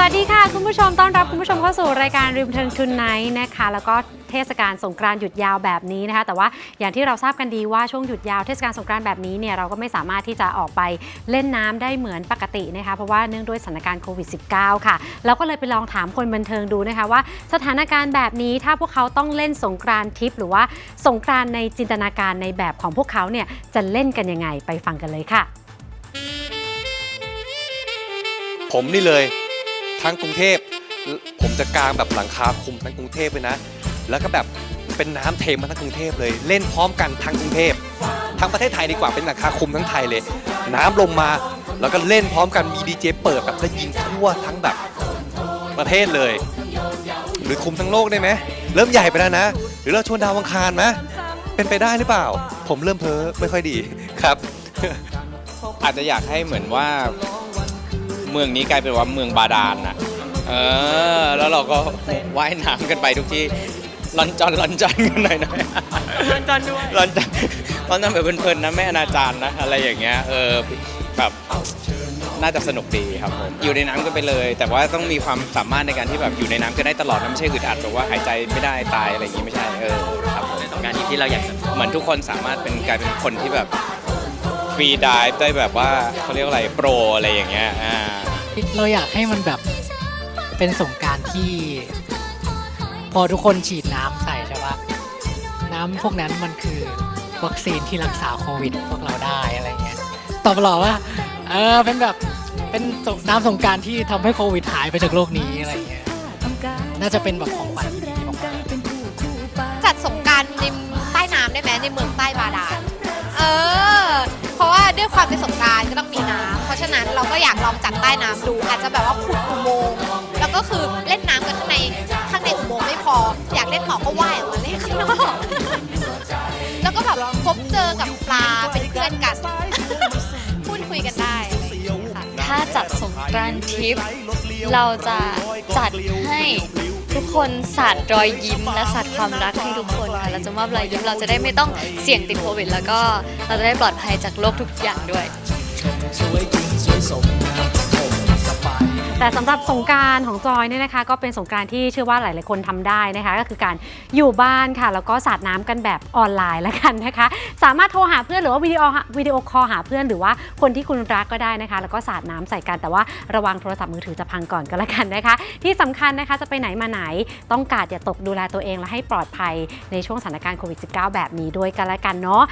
สวัสดีค่ะ คุณผู้ชมต้อนรับคุณผู้ชมเข้าสู่รายการริมเทิงทุนไนท์นะคะ แล้วก็เทศกาลสงกรานต์หยุดยาวแบบนี้นะคะ แต่ว่าอย่างที่เราทราบกันดีว่าช่วงหยุดยาวเทศกาลสงกรานต์แบบนี้เนี่ยเราก็ไม่สามารถที่จะออกไปเล่นน้ำได้เหมือนปกตินะคะ เพราะว่าเนื่องด้วยสถานการณ์โควิด -19 ค่ะ เราก็เลยไปลองถามคนบันเทิงดูนะคะว่าสถานการณ์แบบนี้ถ้าพวกเขาต้องเล่นสงกรานต์ทิปหรือว่าสงกรานต์ในจินตนาการในแบบของพวกเขาเนี่ยจะเล่นกันยังไงไปฟังกันเลยค่ะ ผมนี่เลย ทั้งกรุงเทพ ผมจะกางแบบหลังคาคุมทั้งกรุงเทพเลยนะ แล้วก็แบบเป็นน้ำเทมาทั้งกรุงเทพเลย เล่นพร้อมกันทั้งกรุงเทพทั้งประเทศไทยดีกว่าเป็นหลังคาคุมทั้งไทยเลย น้ำลงมาแล้วก็เล่นพร้อมกันมีดีเจเปิดแบบได้ยินทั่วทั้งแบบประเทศเลย หรือคุมทั้งโลกได้ไหมเริ่มใหญ่ไปแล้วนะ หรือเราชวนดาวังคารไหมเป็นไปได้หรือเปล่า ผมเริ่มเพ้อไม่ค่อยดีครับ อาจจะอยากให้เหมือนว่า เมืองนี้กลายเป็นว่าเมืองบาดาลน่ะเออ แล้วเราก็ว่ายน้ำกันไปทุกที่ลอนจอนลอนจอนกันหน่อยนะลอนจอนด้วยลอนจอนลอนจอนแบบเพลินๆนะไม่อนาจารนะ อะไรอย่างเงี้ยเออแบบน่าจะสนุกดีครับผมอยู่ในน้ำกันไปเลย แต่ว่าต้องมีความสามารถในการที่แบบอยู่ในน้ำกันได้ตลอดนะไม่ใช่อึดอัดแบบว่าหายใจไม่ได้ตายอะไรอย่างงี้ไม่ใช่เออครับผมงานนี้ที่เราอยากเหมือนทุกคนสามารถเป็นกลายเป็นคนที่แบบ ฟรีดิฟได้แบบว่าเขาเรียกว่าอะไรโปรอะไรอย่างเงี้ยอ่าเราอยากให้มันแบบเป็นสงกรารที่ พอทุกคนฉีดน้ำใส่ใช่ปะน้ำพวกนั้นมันคือวัคซีนที่รักษาโควิด พวกเราได้อะไรเงี้ยตอบหล่อว่าเออเป็นแบบเป็นสงน้ำสงกรารที่ทำให้โควิดหายไปจากโลกนี้อะไรเงี้ย น่าจะเป็นแบบของขวัญที่ดีมากๆจัดสงกรารในใต้น้ำได้ไหมในเมืองใต้บาด น้ำเพราะฉะนั้นเราก็อยากลองจัดใต้น้ำดู อาจจะแบบว่าขุดอุโมงค์แล้วก็คือเล่นน้ำกันข้างในข้างในอุโมงค์ไม่พอ อยากเล่นหมอก็ว่ายออกมาเล่นข้างนอกแล้วก็แบบพบเจอกับปลาเป็นเพื่อนกัน พูดคุยกันได้ค่ะถ้าจัดสงกรานต์ทริป เราจะจัดให้ทุกคนสาดรอยยิ้มและสาดความรักให้ทุกคนค่ะเราจะมอบรอยยิ้มเราจะได้ไม่ต้องเสี่ยงติดโควิด แล้วก็เราจะได้ปลอดภัยจากโรคทุกอย่างด้วย แต่สำหรับสงการของจอยเนี่ยนะคะ ก็เป็นสงการที่เชื่อว่าหลาย ๆ คนทำได้นะคะ ก็คือการอยู่บ้านค่ะ แล้วก็สาดน้ำกันแบบออนไลน์แล้วกันนะคะ สามารถโทรหาเพื่อนหรือว่าวิดีโอวิดีโอคอลหาเพื่อนหรือว่าคนที่คุณรักก็ได้นะคะ แล้วก็สาดน้ำใส่กันแต่ว่าระวังโทรศัพท์มือถือจะพังก่อนก็แล้วกันนะคะ ที่สำคัญนะคะจะไปไหนมาไหนต้องกาดอย่าตกดูแลตัวเองและให้ปลอดภัยในช่วงสถานการณ์โควิด -19 แบบนี้ด้วยกันแล้วกันเนาะ